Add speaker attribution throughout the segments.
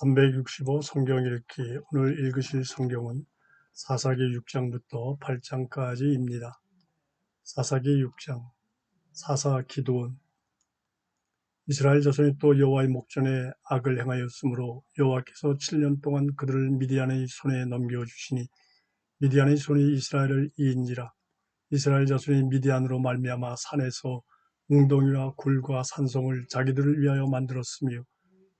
Speaker 1: 365 성경 읽기 오늘 읽으실 성경은 사사기 6장부터 8장까지입니다. 사사기 6장 사사 기도원 이스라엘 자손이 또 여호와의 목전에 악을 행하였으므로 여호와께서 7년 동안 그들을 미디안의 손에 넘겨 주시니 미디안의 손이 이스라엘을 이인지라 이스라엘 자손이 미디안으로 말미암아 산에서 웅덩이와 굴과 산성을 자기들을 위하여 만들었으며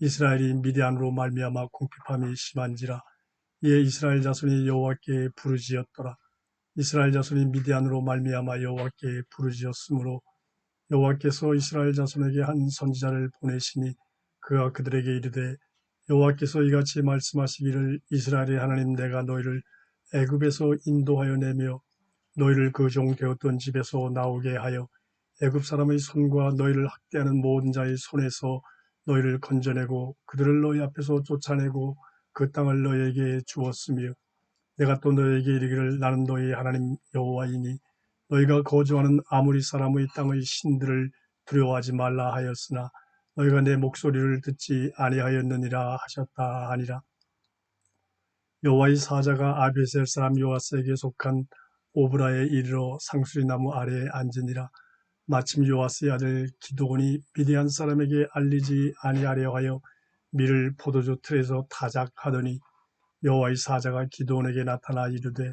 Speaker 1: 이스라엘이 미디안으로 말미암아 궁핍함이 심한지라 이에 이스라엘 자손이 여호와께 부르짖었더라. 이스라엘 자손이 미디안으로 말미암아 여호와께 부르짖었으므로 여호와께서 이스라엘 자손에게 한 선지자를 보내시니 그가 그들에게 이르되 여호와께서 이같이 말씀하시기를 이스라엘의 하나님 내가 너희를 애굽에서 인도하여 내며 너희를 그 종 되었던 집에서 나오게 하여 애굽 사람의 손과 너희를 학대하는 모든 자의 손에서 너희를 건져내고 그들을 너희 앞에서 쫓아내고 그 땅을 너희에게 주었으며 내가 또 너희에게 이르기를 나는 너희 하나님 여호와이니 너희가 거주하는 아무리 사람의 땅의 신들을 두려워하지 말라 하였으나 너희가 내 목소리를 듣지 아니하였느니라 하셨다 하니라. 여호와의 사자가 아베셀 사람 요아스에게 속한 오브라에 이르러 상수리 나무 아래에 앉으니라 마침 요아스의 아들 기도온이 미디안 사람에게 알리지 아니하려 하여 밀을 포도주 틀에서 타작하더니 여호와의 사자가 기도온에게 나타나 이르되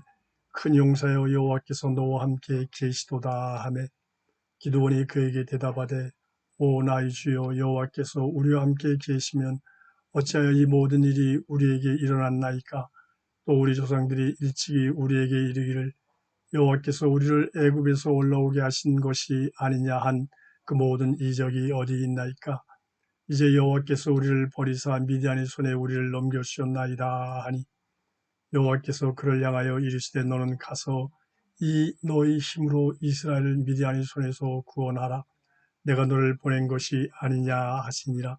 Speaker 1: 큰 용사여 여호와께서 너와 함께 계시도다 하매 기도온이 그에게 대답하되 오 나의 주여 여호와께서 우리와 함께 계시면 어찌하여 이 모든 일이 우리에게 일어났나이까? 또 우리 조상들이 일찍이 우리에게 이르기를 여호와께서 우리를 애굽에서 올라오게 하신 것이 아니냐 한 그 모든 이적이 어디 있나이까? 이제 여호와께서 우리를 버리사 미디안의 손에 우리를 넘겨주셨나이다 하니 여호와께서 그를 향하여 이르시되 너는 가서 이 너의 힘으로 이스라엘을 미디안의 손에서 구원하라. 내가 너를 보낸 것이 아니냐 하시니라.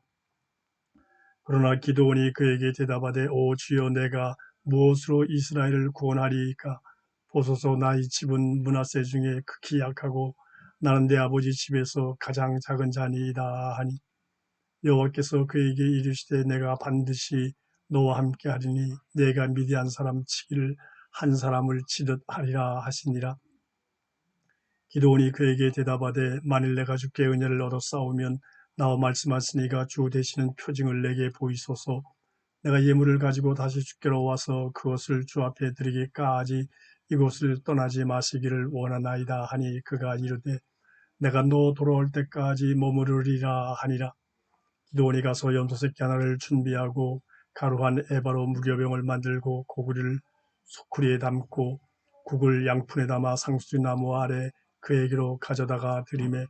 Speaker 1: 그러나 기도원이 그에게 대답하되 오 주여 내가 무엇으로 이스라엘을 구원하리이까 보소서 나의 집은 문하세 중에 극히 약하고 나는 내 아버지 집에서 가장 작은 자니이다 하니 여호와께서 그에게 이르시되 내가 반드시 너와 함께 하리니 내가 미디안 사람 치기를 한 사람을 치듯 하리라 하시니라. 기도원이 그에게 대답하되 만일 내가 주께 은혜를 얻어 싸우면 나와 말씀하시니가 주 되시는 표징을 내게 보이소서. 내가 예물을 가지고 다시 주께로 와서 그것을 주 앞에 드리기까지 이곳을 떠나지 마시기를 원하나이다 하니 그가 이르되 내가 너 돌아올 때까지 머무르리라 하니라. 기도원이 가서 염소새끼 하나를 준비하고 가루한 에바로 무교병을 만들고 고구리를 소쿠리에 담고 국을 양푼에 담아 상수나무 아래 그에게로 가져다가 드림에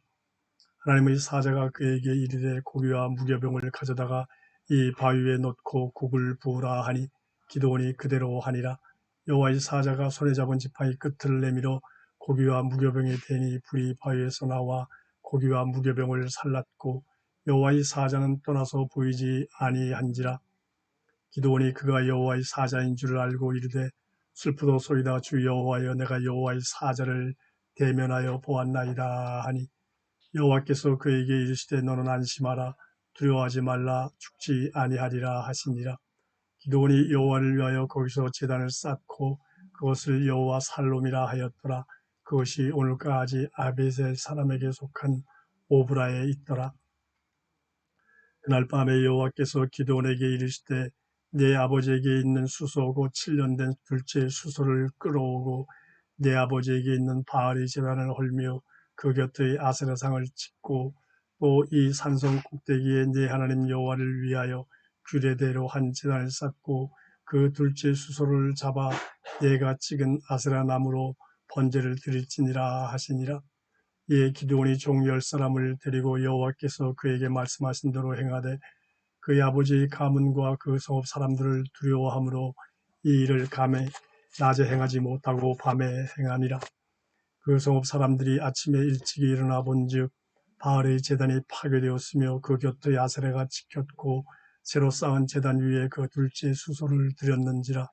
Speaker 1: 하나님의 사자가 그에게 이르되 고기와 무교병을 가져다가 이 바위에 넣고 국을 부으라 하니 기도원이 그대로 하니라. 여호와의 사자가 손에 잡은 지팡이 끝을 내밀어 고기와 무교병의 대니 불이 바위에서 나와 고기와 무교병을 살랐고 여호와의 사자는 떠나서 보이지 아니한지라. 기도원이 그가 여호와의 사자인 줄을 알고 이르되 슬프도 소이다 주 여호와여 내가 여호와의 사자를 대면하여 보았나이다 하니 여호와께서 그에게 이르시되 너는 안심하라 두려워하지 말라 죽지 아니하리라 하시니라 기도원이 여호와를 위하여 거기서 제단을 쌓고 그것을 여호와 살롬이라 하였더라. 그것이 오늘까지 아베셀 사람에게 속한 오브라에 있더라. 그날 밤에 여호와께서 기도원에게 이르시되 내 아버지에게 있는 수소고 7년 된 둘째 수소를 끌어오고 내 아버지에게 있는 바알의 제단을 헐며 그 곁의 아세라상을 짓고 또 이 산성 꼭대기에 내 하나님 여호와를 위하여 규례대로 한 재단을 쌓고 그 둘째 수소를 잡아 내가 찍은 아세라 나무로 번제를 드릴지니라 하시니라. 이에 기드온이 종 열 사람을 데리고 여호와께서 그에게 말씀하신 대로 행하되 그의 아버지의 가문과 그 성읍 사람들을 두려워하므로 이 일을 감에 낮에 행하지 못하고 밤에 행하니라. 그 성읍 사람들이 아침에 일찍이 일어나 본즉 바알의 제단이 파괴되었으며 그 곁의 아세레가 지켰고 새로 쌓은 제단 위에 그 둘째 수소를 드렸는지라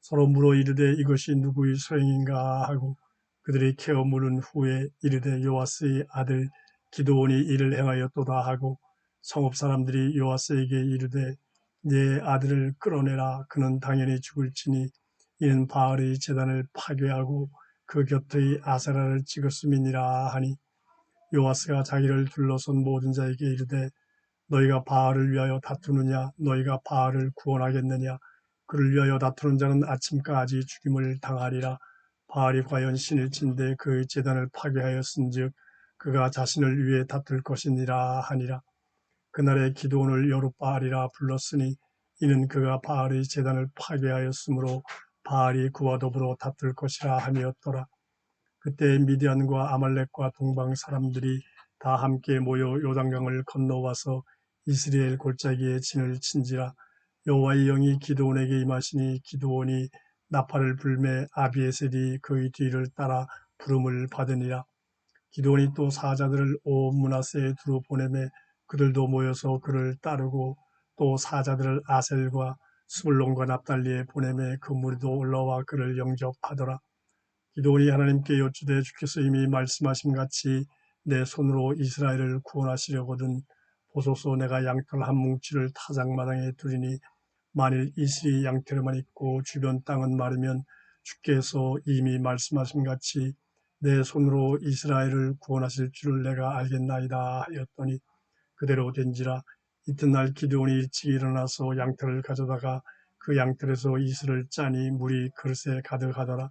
Speaker 1: 서로 물어 이르되 이것이 누구의 소행인가 하고 그들이 캐어 물은 후에 이르되 요아스의 아들 기도원이 이를 행하였도다 하고 성읍 사람들이 요아스에게 이르되 네 아들을 끌어내라. 그는 당연히 죽을지니 이는 바알의 제단을 파괴하고 그 곁의 아세라를 찍었음이니라 하니 요아스가 자기를 둘러선 모든 자에게 이르되 너희가 바알을 위하여 다투느냐? 너희가 바알을 구원하겠느냐? 그를 위하여 다투는 자는 아침까지 죽임을 당하리라. 바알이 과연 신일진데 그의 재단을 파괴하였은즉 그가 자신을 위해 다툴 것이니라 하니라. 그날에 기도원을 여룻바알이라 불렀으니 이는 그가 바알의 재단을 파괴하였으므로 바알이 그와 더불어 다툴 것이라 함이었더라. 그때 미디안과 아말렉과 동방 사람들이 다 함께 모여 요단강을 건너와서 이스라엘 골짜기에 진을 친지라 여호와의 영이 기도원에게 임하시니 기도원이 나팔을 불매 아비에셀이 그의 뒤를 따라 부름을 받으니라. 기도원이 또 사자들을 온 문하세에 두루 보내매 그들도 모여서 그를 따르고 또 사자들을 아셀과 스불론과 납달리에 보내매 그 무리도 올라와 그를 영접하더라. 기도원이 하나님께 여쭈되 주께서 이미 말씀하신 같이 내 손으로 이스라엘을 구원하시려거든 보소서 내가 양털 한 뭉치를 타작마당에 두리니 만일 이슬이 양털만 있고 주변 땅은 마르면 주께서 이미 말씀하신 같이 내 손으로 이스라엘을 구원하실 줄을 내가 알겠나이다 하였더니 그대로 된지라 이튿날 기드온이 일찍 일어나서 양털을 가져다가 그 양털에서 이슬을 짜니 물이 그릇에 가득하더라.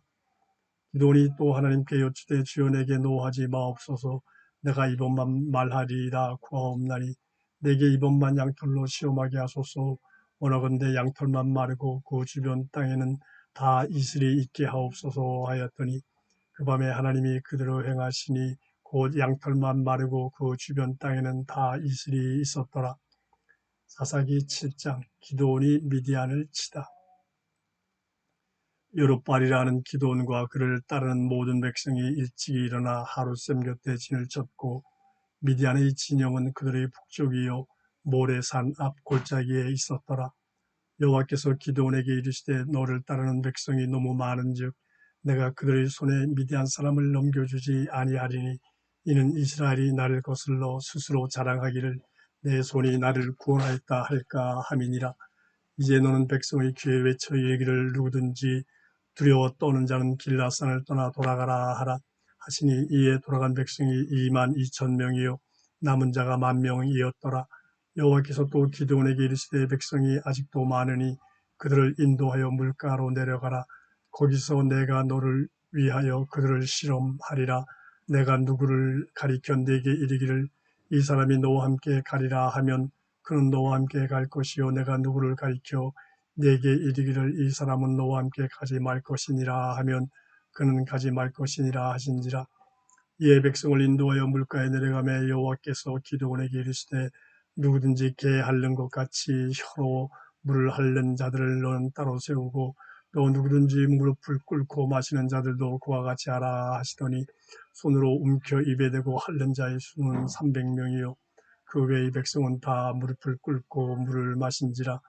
Speaker 1: 기드온이 또 하나님께 여쭈되 주여 내게 노하지 마옵소서 내가 이번만 말하리이다 구하옵나니 내게 이번 만 양털로 시험하게 하소서 원하건대 양털만 마르고 그 주변 땅에는 다 이슬이 있게 하옵소서 하였더니 그 밤에 하나님이 그대로 행하시니 곧 양털만 마르고 그 주변 땅에는 다 이슬이 있었더라. 사사기 7장 기도온이 미디안을 치다. 여룻발이라는 기도원과 그를 따르는 모든 백성이 일찍 일어나 하루쌤 곁에 진을 쳤고 미디안의 진영은 그들의 북쪽이요 모래산 앞 골짜기에 있었더라. 여호와께서 기도원에게 이르시되 너를 따르는 백성이 너무 많은즉 내가 그들의 손에 미디안 사람을 넘겨주지 아니하리니 이는 이스라엘이 나를 거슬러 스스로 자랑하기를 내 손이 나를 구원하였다 할까 함이니라. 이제 너는 백성의 귀에 외쳐 이르기를 누구든지 두려워 떠는 자는 길라산을 떠나 돌아가라 하라 하시니 이에 돌아간 백성이 2만 2천 명이요 남은 자가 만 명이었더라. 여호와께서 또 기드온에게 이르시되 백성이 아직도 많으니 그들을 인도하여 물가로 내려가라. 거기서 내가 너를 위하여 그들을 실험하리라. 내가 누구를 가리켜 내게 이르기를 이 사람이 너와 함께 가리라 하면 그는 너와 함께 갈 것이요 내가 누구를 가리켜 내게 이르기를 이 사람은 너와 함께 가지 말 것이니라 하면 그는 가지 말 것이니라 하신지라. 이에 백성을 인도하여 물가에 내려가매 여호와께서 기도원에게 이르시되 누구든지 개 핥는 것 같이 혀로 물을 핥는 자들을 너는 따로 세우고 또 누구든지 무릎을 꿇고 마시는 자들도 그와 같이 하라 하시더니 손으로 움켜 입에 대고 핥는 자의 수는 300명이요. 그 외의 백성은 다 무릎을 꿇고 물을 마신지라.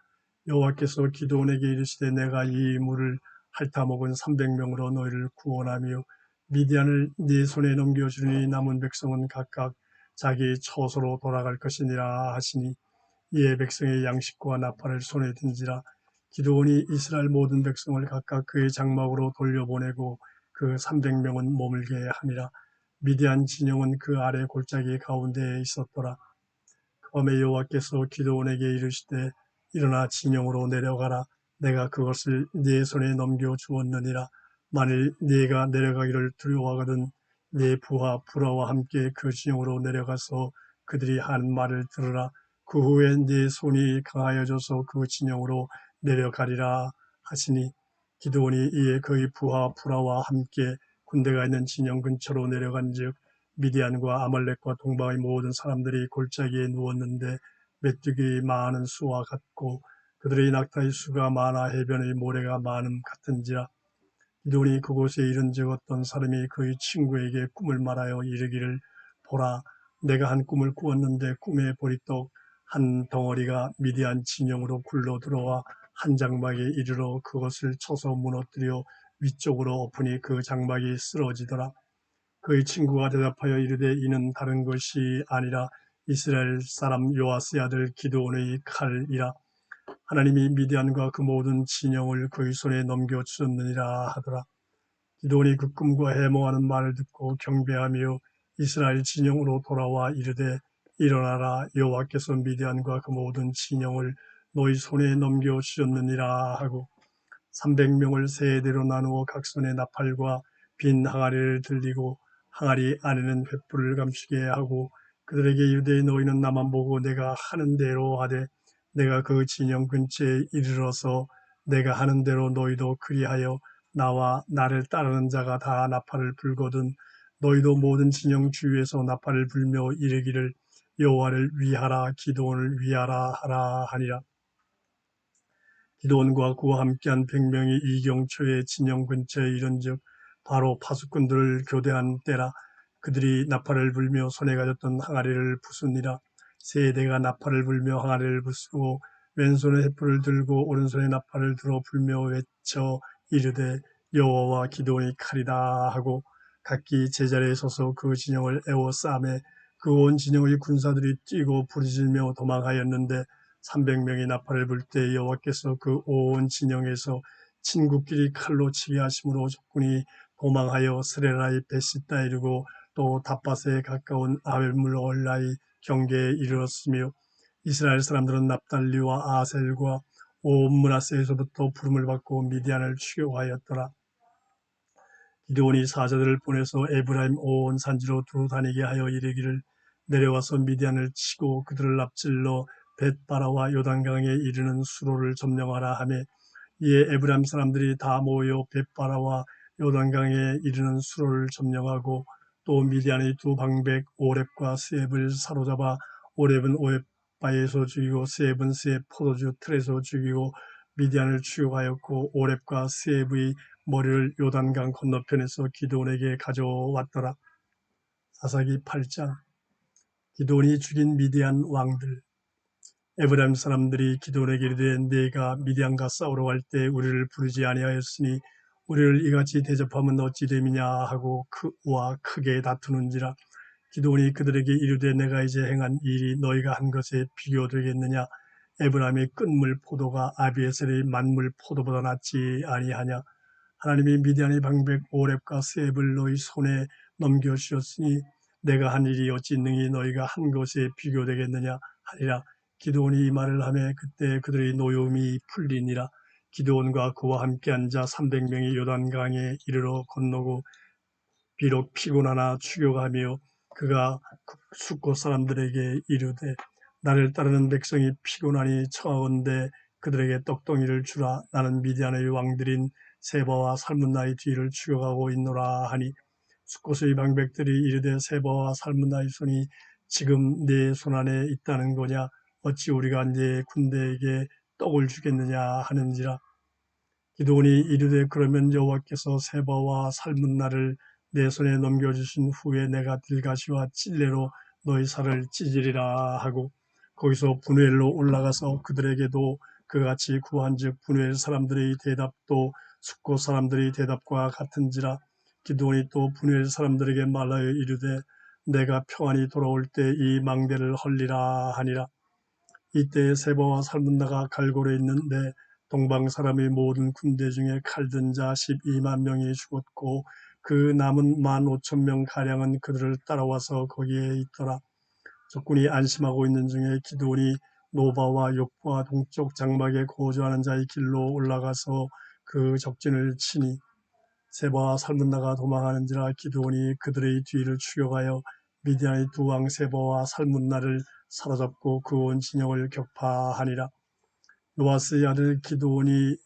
Speaker 1: 여호와께서 기도원에게 이르시되 내가 이 물을 핥아 먹은 300명으로 너희를 구원하며 미디안을 네 손에 넘겨주니 남은 백성은 각각 자기 처소로 돌아갈 것이니라 하시니 이에 백성의 양식과 나팔을 손에 든지라. 기도원이 이스라엘 모든 백성을 각각 그의 장막으로 돌려보내고 그 300명은 머물게 하니라. 미디안 진영은 그 아래 골짜기 가운데에 있었더라. 그 밤에 여호와께서 기도원에게 이르시되 일어나 진영으로 내려가라 내가 그것을 네 손에 넘겨 주었느니라. 만일 네가 내려가기를 두려워하거든 네 부하 불화와 함께 그 진영으로 내려가서 그들이 한 말을 들으라. 그 후에 네 손이 강하여져서 그 진영으로 내려가리라 하시니 기도원이 이에 그의 부하 불화와 함께 군대가 있는 진영 근처로 내려간즉 미디안과 아말렉과 동방의 모든 사람들이 골짜기에 누웠는데 메뚜기 많은 수와 같고 그들의 낙타의 수가 많아 해변의 모래가 많음 같은지라 기도니 그곳에 이른즉 어떤 사람이 그의 친구에게 꿈을 말하여 이르기를 보라 내가 한 꿈을 꾸었는데 꿈에 보리떡 한 덩어리가 미디안 진영으로 굴러 들어와 한 장막에 이르러 그것을 쳐서 무너뜨려 위쪽으로 엎으니 그 장막이 쓰러지더라. 그의 친구가 대답하여 이르되 이는 다른 것이 아니라 이스라엘 사람 요아스의 아들 기드온의 칼이라. 하나님이 미디안과 그 모든 진영을 그의 손에 넘겨 주셨느니라 하더라. 기드온이 그 꿈과 해몽하는 말을 듣고 경배하며 이스라엘 진영으로 돌아와 이르되 일어나라 여호와께서 미디안과 그 모든 진영을 너희 손에 넘겨 주셨느니라 하고 300명을 세대로 나누어 각 손에 나팔과 빈 항아리를 들리고 항아리 안에는 횃불을 감추게 하고 그들에게 이르되 너희는 나만 보고 내가 하는 대로 하되 내가 그 진영 근처에 이르러서 내가 하는 대로 너희도 그리하여 나와 나를 따르는 자가 다 나팔을 불거든 너희도 모든 진영 주위에서 나팔을 불며 이르기를 여호와를 위하라 기도원을 위하라 하라 하니라. 기도원과 그와 함께한 백명이 이경초의 진영 근처에 이른즉 바로 파수꾼들을 교대한 때라 그들이 나팔을 불며 손에 가졌던 항아리를 부수니라 세대가 나팔을 불며 항아리를 부수고 왼손에 횃불을 들고 오른손에 나팔을 들어 불며 외쳐 이르되 여호와와 기도원이 칼이다 하고 각기 제자리에 서서 그 진영을 에워싸매 그 온 진영의 군사들이 뛰고 부르짖며 도망하였는데 300명이 나팔을 불 때 여호와께서 그 온 진영에서 친구끼리 칼로 치게 하심으로 적군이 도망하여 스레라의 베시다 이르고 또 다밭에 가까운 아벨물 얼라의 경계에 이르렀으며 이스라엘 사람들은 납달리와 아셀과 온 문하세에서부터 부름을 받고 미디안을 추격하였더라. 기드온이 사자들을 보내서 에브라임 온 산지로 두루 다니게 하여 이르기를 내려와서 미디안을 치고 그들을 앞질러 벳바라와 요단강에 이르는 수로를 점령하라 하며 이에 에브라임 사람들이 다 모여 벳바라와 요단강에 이르는 수로를 점령하고 또 미디안의 두 방백 오렙과 스앱을 사로잡아 오렙은 오렙바에서 죽이고 스앱은 스앱 포도주 틀에서 죽이고 미디안을 추격하였고 오렙과 스앱의 머리를 요단강 건너편에서 기도원에게 가져왔더라. 사사기 8장 기도원이 죽인 미디안 왕들 에브라임 사람들이 기도원에게 이르되 네가 미디안과 싸우러 갈 때 우리를 부르지 아니하였으니 우리를 이같이 대접하면 어찌 됨이냐 하고 그와 크게 다투는지라 기도원이 그들에게 이르되 내가 이제 행한 일이 너희가 한 것에 비교되겠느냐? 에브라임의 끝물 포도가 아비에셀의 만물 포도보다 낫지 아니하냐? 하나님이 미디안의 방백 오렙과 세블 너희 손에 넘겨주셨으니 내가 한 일이 어찌 능히 너희가 한 것에 비교되겠느냐 하리라. 기도원이 이 말을 하며 그때 그들의 노여움이 풀리니라 기도원과 그와 함께 앉아 300명이 요단강에 이르러 건너고 비록 피곤하나 추격하며 그가 숙고 사람들에게 이르되 나를 따르는 백성이 피곤하니 청하건대 그들에게 떡덩이를 주라. 나는 미디안의 왕들인 세바와 살문나의 뒤를 추격하고 있노라 하니 숫곳의 방백들이 이르되 세바와 살문나의 손이 지금 내 손 안에 있다는 거냐? 어찌 우리가 네 군대에게 떡을 주겠느냐 하는지라 기도원이 이르되 그러면 여호와께서 세바와 살문나를 내 손에 넘겨주신 후에 내가 들가시와 찔레로 너희 살을 찢으리라 하고 거기서 분우엘로 올라가서 그들에게도 그같이 구한즉 분우엘 사람들의 대답도 숙고 사람들의 대답과 같은지라 기도원이 또 분우엘 사람들에게 말하여 이르되 내가 평안히 돌아올 때 이 망대를 헐리라 하니라. 이때 세바와 살문나가 갈고리에 있는데 동방 사람의 모든 군대 중에 칼든 자 12만 명이 죽었고 그 남은 1만 5천 명 가량은 그들을 따라와서 거기에 있더라. 적군이 안심하고 있는 중에 기도원이 노바와 욕과 동쪽 장막에 거주하는 자의 길로 올라가서 그 적진을 치니 세바와 살문나가 도망하는지라 기도원이 그들의 뒤를 추격하여 미디안의 두 왕 세바와 살문나를 사로잡고 그 온 진영을 격파하니라. 노아스의 아들 기도원이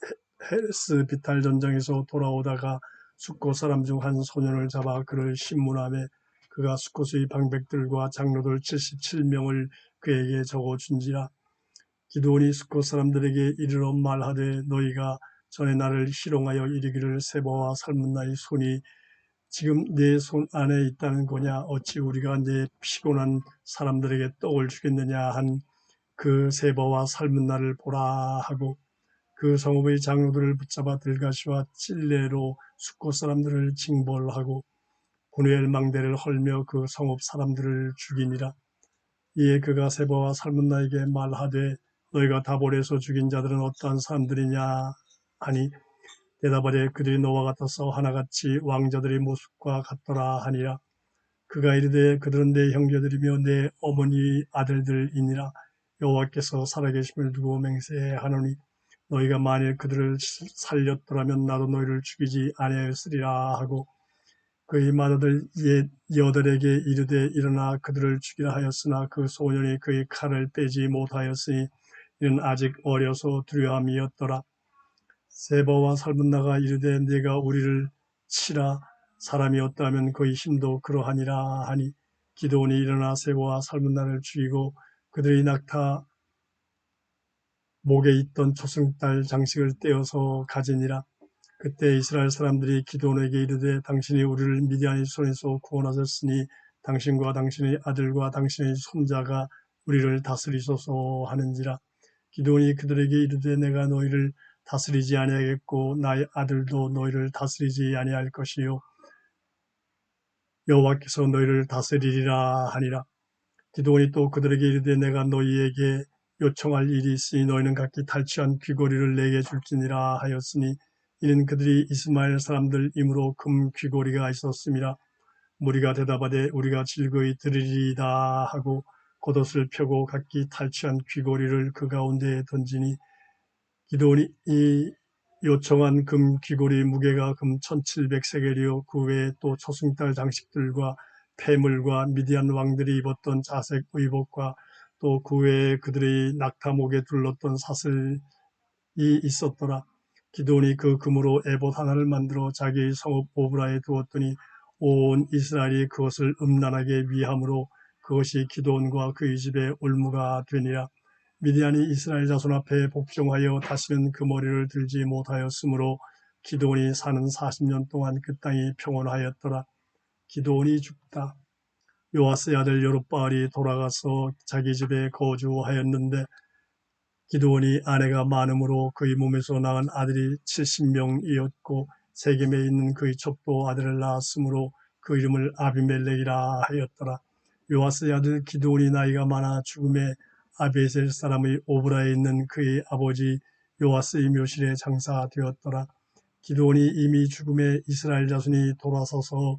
Speaker 1: 헤르스 비탈 전장에서 돌아오다가 숙고 사람 중 한 소년을 잡아 그를 신문함에 그가 수코스의 방백들과 장로들 77명을 그에게 적어준지라 기드온이 수코 사람들에게 이르러 말하되 너희가 전에 나를 희롱하여 이르기를 세바와 살문나의 손이 지금 내 손 안에 있다는 거냐? 어찌 우리가 내 피곤한 사람들에게 떡을 주겠느냐? 한 그 세바와 살문나를 보라 하고 그 성읍의 장로들을 붙잡아 들가시와 찔레로 숙고 사람들을 징벌하고 분회엘 망대를 헐며 그 성읍 사람들을 죽이니라. 이에 그가 세바와 살문나에게 말하되 너희가 다볼에서 죽인 자들은 어떠한 사람들이냐 하니 대답하되 그들이 너와 같아서 하나같이 왕자들의 모습과 같더라 하니라. 그가 이르되 그들은 내 형제들이며 내 어머니 아들들이니라 여호와께서 살아계심을 두고 맹세하노니 너희가 만일 그들을 살렸더라면 나도 너희를 죽이지 아니하였으리라 하고 그의 맏아들 옛 여들에게 이르되 일어나 그들을 죽이라 하였으나 그 소년이 그의 칼을 빼지 못하였으니 이는 아직 어려서 두려움이었더라. 세바와 살문나가 이르되 네가 우리를 치라 사람이었다면 그의 힘도 그러하니라 하니 기도원이 일어나 세바와 살문나를 죽이고 그들의 낙타 목에 있던 초승달 장식을 떼어서 가지니라. 그때 이스라엘 사람들이 기도원에게 이르되 당신이 우리를 미디안의 손에서 구원하셨으니 당신과 당신의 아들과 당신의 손자가 우리를 다스리소서 하는지라. 기도원이 그들에게 이르되 내가 너희를 다스리지 아니하겠고 나의 아들도 너희를 다스리지 아니할 것이요 여호와께서 너희를 다스리리라 하니라. 기도원이 또 그들에게 이르되 내가 너희에게 요청할 일이 있으니 너희는 각기 탈취한 귀고리를 내게 줄지니라 하였으니 이는 그들이 이스마엘 사람들이므로 금 귀고리가 있었음이라 무리가 대답하되 우리가 즐거이 들으리이다 하고 겉옷을 펴고 각기 탈취한 귀고리를 그 가운데에 던지니 기도원이 이 요청한 금 귀고리 무게가 금 1700세겔이요 그 외에 또 초승달 장식들과 폐물과 미디안 왕들이 입었던 자색 의복과 또 그 외에 그들의 낙타목에 둘렀던 사슬이 있었더라. 기도원이 그 금으로 에봇 하나를 만들어 자기의 성읍 오브라에 두었더니 온 이스라엘이 그것을 음란하게 위함으로 그것이 기도원과 그의 집의 올무가 되니라. 미디안이 이스라엘 자손 앞에 복종하여 다시는 그 머리를 들지 못하였으므로 기도원이 사는 40년 동안 그 땅이 평온하였더라. 기도원이 죽다. 요아스의 아들 여룻바알이 돌아가서 자기 집에 거주하였는데 기도원이 아내가 많음으로 그의 몸에서 낳은 아들이 70명이었고 세겜에 있는 그의 첩도 아들을 낳았으므로 그 이름을 아비멜렉이라 하였더라. 요아스의 아들 기도원이 나이가 많아 죽음에 아베셀 사람의 오브라에 있는 그의 아버지 요아스의 묘실에 장사되었더라. 기도원이 이미 죽음에 이스라엘 자손이 돌아서서